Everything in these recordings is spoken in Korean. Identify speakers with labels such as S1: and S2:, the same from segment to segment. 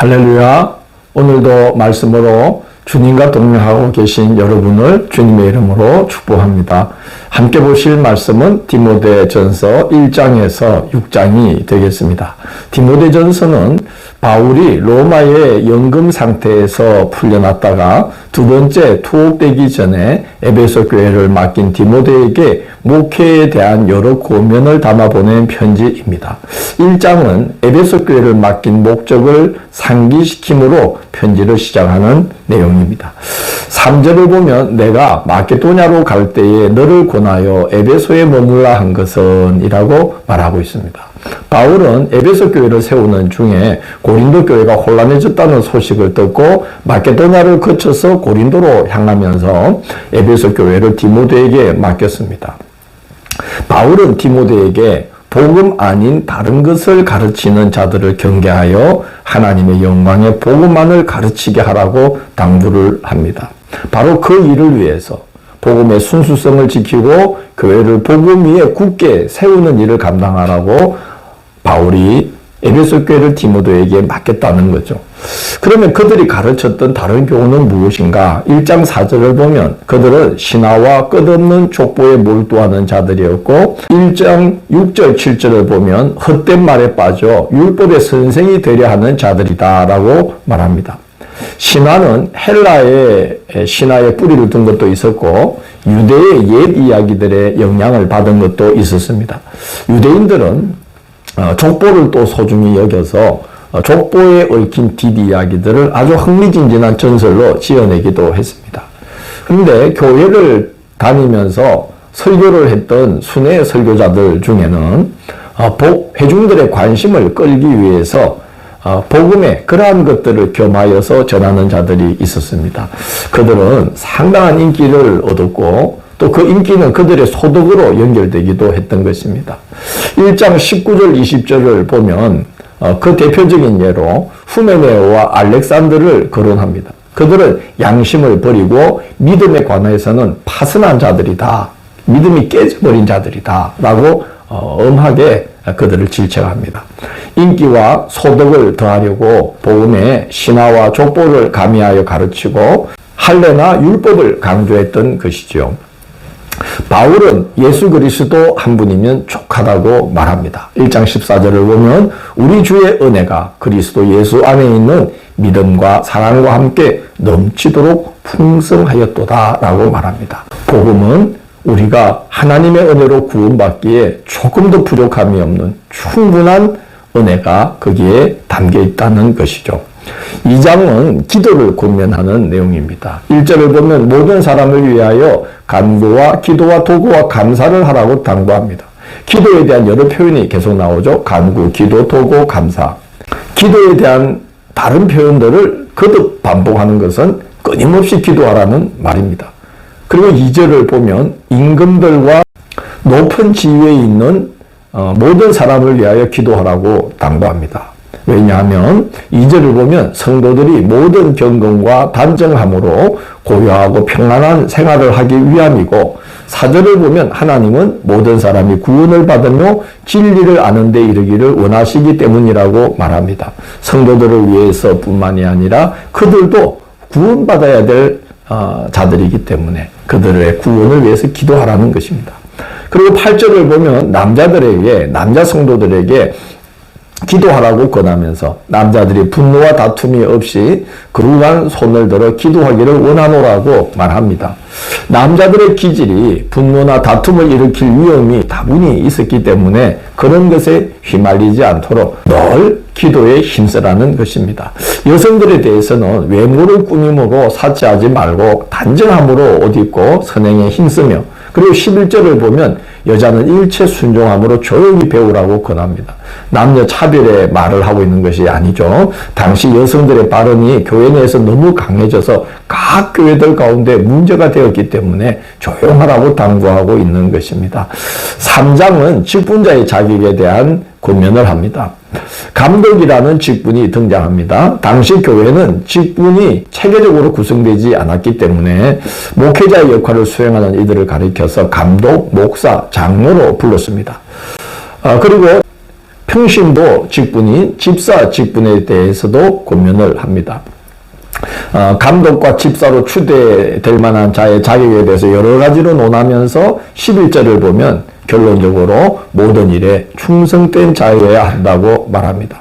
S1: 할렐루야. 오늘도 말씀으로 주님과 동행하고 계신 여러분을 주님의 이름으로 축복합니다. 함께 보실 말씀은 디모데 전서 1장에서 6장이 되겠습니다. 디모데 전서는 바울이 로마의 연금 상태에서 풀려났다가 두 번째 투옥되기 전에 에베소 교회를 맡긴 디모데에게 목회에 대한 여러 고면을 담아 보낸 편지입니다. 1장은 에베소 교회를 맡긴 목적을 상기시킴으로 편지를 시작하는 내용입니다. 3절을 보면 내가 마케도냐로 갈 때에 너를 권하여 에베소에 머물라 한 것은 이라고 말하고 있습니다. 바울은 에베소 교회를 세우는 중에 고린도 교회가 혼란해졌다는 소식을 듣고 마케도냐를 거쳐서 고린도로 향하면서 에베소 교회를 디모데에게 맡겼습니다. 바울은 디모데에게 복음 아닌 다른 것을 가르치는 자들을 경계하여 하나님의 영광의 복음만을 가르치게 하라고 당부를 합니다. 바로 그 일을 위해서 복음의 순수성을 지키고 교회를 복음 위에 굳게 세우는 일을 감당하라고 바울이 에베소 교회를 디모데에게 맡겼다는 거죠. 그러면 그들이 가르쳤던 다른 교훈은 무엇인가? 1장 4절을 보면 그들은 신화와 끝없는 족보에 몰두하는 자들이었고 1장 6절 7절을 보면 헛된 말에 빠져 율법의 선생이 되려 하는 자들이다 라고 말합니다. 신화는 헬라의 신화의 뿌리를 둔 것도 있었고 유대의 옛 이야기들의 영향을 받은 것도 있었습니다. 유대인들은 어, 족보를 또 소중히 여겨서 어, 족보에 얽힌 뒷 이야기들을 아주 흥미진진한 전설로 지어내기도 했습니다. 그런데 교회를 다니면서 설교를 했던 순회 설교자들 중에는 어, 복, 회중들의 관심을 끌기 위해서 복음의 그러한 것들을 겸하여서 전하는 자들이 있었습니다. 그들은 상당한 인기를 얻었고 또 그 인기는 그들의 소득으로 연결되기도 했던 것입니다. 1장 19절 20절을 보면 어, 그 대표적인 예로 후메네오와 알렉산드를 거론합니다. 그들은 양심을 버리고 믿음에 관해서는 파선한 자들이다. 믿음이 깨져버린 자들이다. 라고 어, 엄하게 그들을 질책합니다. 인기와 소득을 더하려고 복음의 신화와 족보를 가미하여 가르치고 할례나 율법을 강조했던 것이죠. 바울은 예수 그리스도 한 분이면 족하다고 말합니다. 1장 14절을 보면 우리 주의 은혜가 그리스도 예수 안에 있는 믿음과 사랑과 함께 넘치도록 풍성하였도다 라고 말합니다. 복음은 우리가 하나님의 은혜로 구원받기에 조금 더 부족함이 없는 충분한 은혜가 거기에 담겨 있다는 것이죠. 2장은 기도를 권면하는 내용입니다. 1절을 보면 모든 사람을 위하여 간구와 기도와 도구와 감사를 하라고 당부합니다. 기도에 대한 여러 표현이 계속 나오죠. 간구, 기도, 도구, 감사. 기도에 대한 다른 표현들을 거듭 반복하는 것은 끊임없이 기도하라는 말입니다. 그리고 2절을 보면 임금들과 높은 지위에 있는 어, 모든 사람을 위하여 기도하라고 당부합니다. 왜냐하면 2절을 보면 성도들이 모든 경건과 단정함으로 고요하고 평안한 생활을 하기 위함이고 4절을 보면 하나님은 모든 사람이 구원을 받으며 진리를 아는 데 이르기를 원하시기 때문이라고 말합니다. 성도들을 위해서 뿐만이 아니라 그들도 구원받아야 될 어, 자들이기 때문에 그들의 구원을 위해서 기도하라는 것입니다. 그리고 8절을 보면 남자들에게 남자 성도들에게 기도하라고 권하면서 남자들이 분노와 다툼이 없이 그루간 손을 들어 기도하기를 원하노라고 말합니다. 남자들의 기질이 분노나 다툼을 일으킬 위험이 다분히 있었기 때문에 그런 것에 휘말리지 않도록 늘 기도에 힘쓰라는 것입니다. 여성들에 대해서는 외모를 꾸밈으로 사치하지 말고 단정함으로 옷 입고 선행에 힘쓰며 그리고 11절을 보면 여자는 일체 순종함으로 조용히 배우라고 권합니다. 남녀 차별의 말을 하고 있는 것이 아니죠. 당시 여성들의 발언이 교회 내에서 너무 강해져서 각 교회들 가운데 문제가 되었기 때문에 조용하라고 당부하고 있는 것입니다. 3장은 직분자의 자격에 대한 권면을 합니다. 감독이라는 직분이 등장합니다. 당시 교회는 직분이 체계적으로 구성되지 않았기 때문에 목회자의 역할을 수행하는 이들을 가리켜서 감독, 목사, 장로로 불렀습니다. 아, 그리고 평신도 직분인 집사 직분에 대해서도 고면을 합니다. 어, 감독과 집사로 추대될 만한 자의 자격에 대해서 여러 가지로 논하면서 11절을 보면 결론적으로 모든 일에 충성된 자여야 한다고 말합니다.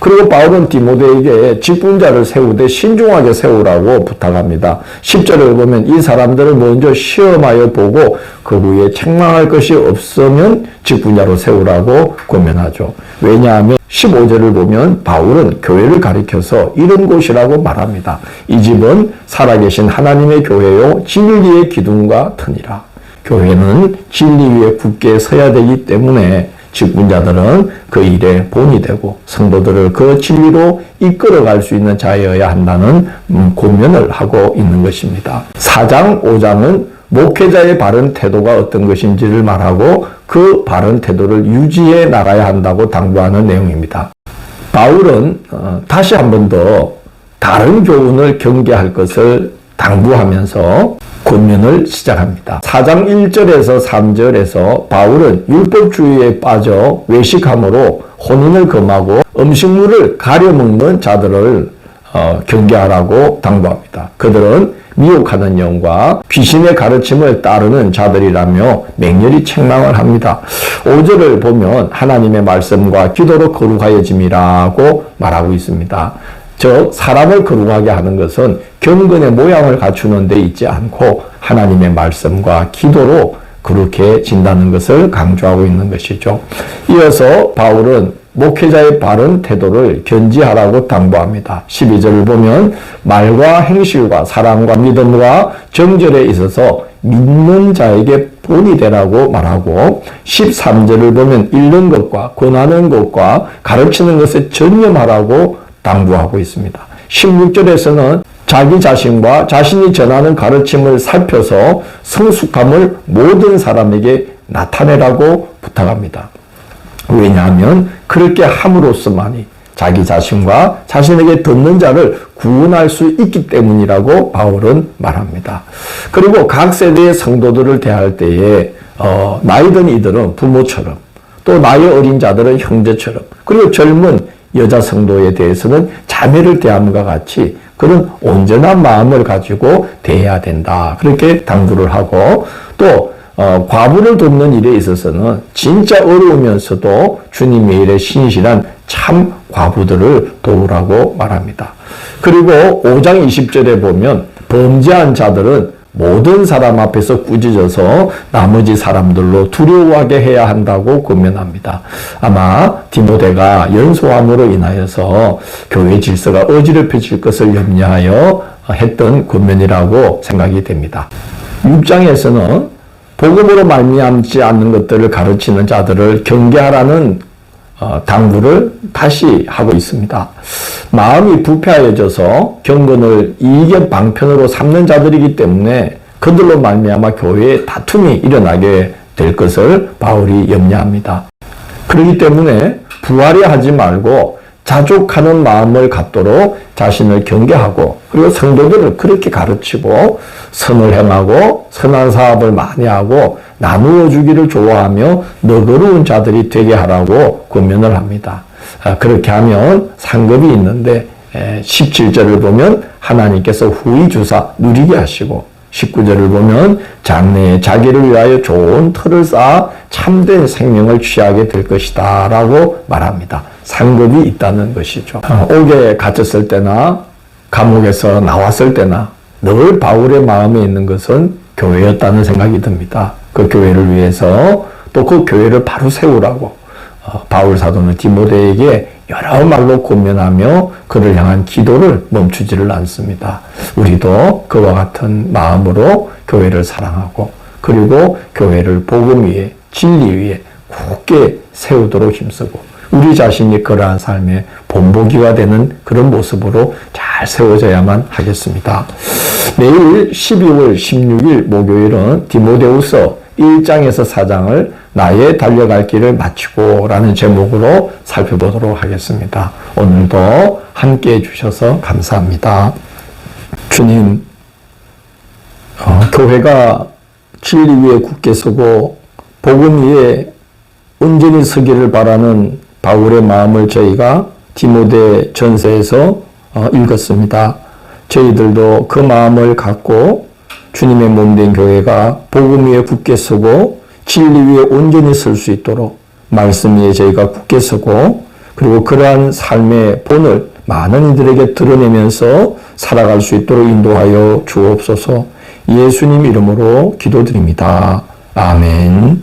S1: 그리고 바울은 디모데에게 직분자를 세우되 신중하게 세우라고 부탁합니다. 10절을 보면 이 사람들을 먼저 시험하여 보고 그 후에 책망할 것이 없으면 직분자로 세우라고 권면하죠. 왜냐하면 15절을 보면 바울은 교회를 가리켜서 이런 곳이라고 말합니다. 이 집은 살아계신 하나님의 교회요 진리의 기둥과 터니라. 교회는 진리 위에 굳게 서야 되기 때문에 직분자들은 그 일에 본이 되고 성도들을 그 진리로 이끌어갈 수 있는 자여야 한다는 음, 고면을 하고 있는 것입니다. 4장, 5장은 목회자의 바른 태도가 어떤 것인지를 말하고 그 바른 태도를 유지해 나가야 한다고 당부하는 내용입니다. 바울은 어, 다시 한 번 더 다른 교훈을 경계할 것을 당부하면서 권면을 시작합니다. 4장 1절에서 3절에서 바울은 율법주의에 빠져 외식함으로 혼인을 금하고 음식물을 가려 먹는 자들을 어, 경계하라고 당부합니다. 그들은 미혹하는 영과 귀신의 가르침을 따르는 자들이라며 맹렬히 책망을 합니다. 5절을 보면 하나님의 말씀과 기도로 거룩하여짐이라고 말하고 있습니다. 즉 사람을 거룩하게 하는 것은 경건의 모양을 갖추는 데 있지 않고 하나님의 말씀과 기도로 그렇게 진다는 것을 강조하고 있는 것이죠. 이어서 바울은 목회자의 바른 태도를 견지하라고 당부합니다. 12절을 보면 말과 행실과 사랑과 믿음과 정절에 있어서 믿는 자에게 본이 되라고 말하고 13절을 보면 읽는 것과 권하는 것과 가르치는 것에 전념하라고 당부하고 있습니다. 16절에서는 자기 자신과 자신이 전하는 가르침을 살펴서 성숙함을 모든 사람에게 나타내라고 부탁합니다. 왜냐하면 그렇게 함으로써만이 자기 자신과 자신에게 듣는 자를 구원할 수 있기 때문이라고 바울은 말합니다. 그리고 각 세대의 성도들을 대할 때에 어, 나이 든 이들은 부모처럼 또 나이 어린 자들은 형제처럼 그리고 젊은 여자 성도에 대해서는 자매를 대함과 같이 그런 온전한 마음을 가지고 대해야 된다. 그렇게 당부를 하고 또 어, 과부를 돕는 일에 있어서는 진짜 어려우면서도 주님의 일에 신실한 참 과부들을 도우라고 말합니다. 그리고 5장 20절에 보면 범죄한 자들은 모든 사람 앞에서 꾸짖어서 나머지 사람들로 두려워하게 해야 한다고 권면합니다. 아마 디모데가 연소함으로 인하여서 교회 질서가 어지럽혀질 것을 염려하여 했던 권면이라고 생각이 됩니다. 6장에서는 복음으로 말미암지 않는 것들을 가르치는 자들을 경계하라는 어, 당부를 다시 하고 있습니다. 마음이 부패하여져서 경건을 이익의 방편으로 삼는 자들이기 때문에 그들로 말미암아 교회에 다툼이 일어나게 될 것을 바울이 염려합니다. 그렇기 때문에 부활이 하지 말고 자족하는 마음을 갖도록 자신을 경계하고 그리고 성도들을 그렇게 가르치고 선을 행하고 선한 사업을 많이 하고 나누어 주기를 좋아하며 너그러운 자들이 되게 하라고 권면을 합니다. 아, 그렇게 하면 상급이 있는데 17절을 보면 하나님께서 후이 주사 누리게 하시고 19절을 보면 장래에 자기를 위하여 좋은 틀을 쌓아 참된 생명을 취하게 될 것이다 라고 말합니다. 상급이 있다는 것이죠. 어, 옥에 갇혔을 때나 감옥에서 나왔을 때나 늘 바울의 마음에 있는 것은 교회였다는 생각이 듭니다. 그 교회를 위해서 또 그 교회를 바로 세우라고 어, 바울 사도는 디모데에게 여러 말로 권면하며 그를 향한 기도를 멈추지를 않습니다. 우리도 그와 같은 마음으로 교회를 사랑하고 그리고 교회를 복음 위에 진리 위에 굳게 세우도록 힘쓰고 우리 자신이 그러한 삶의 본보기가 되는 그런 모습으로 잘 세워져야만 하겠습니다. 내일 12월 16일 목요일은 디모데우서 1장에서 4장을 나의 달려갈 길을 마치고 라는 제목으로 살펴보도록 하겠습니다. 오늘도 함께 해주셔서 감사합니다. 주님, 어, 교회가 진리 위에 굳게 서고 복음 위에 온전히 서기를 바라는 바울의 마음을 저희가 디모데 전서에서 어, 읽었습니다. 저희들도 그 마음을 갖고 주님의 몸 된 교회가 복음 위에 굳게 서고 진리 위에 온전히 설 수 있도록 말씀 위에 저희가 굳게 서고 그리고 그러한 삶의 본을 많은 이들에게 드러내면서 살아갈 수 있도록 인도하여 주옵소서 예수님 이름으로 기도드립니다. 아멘.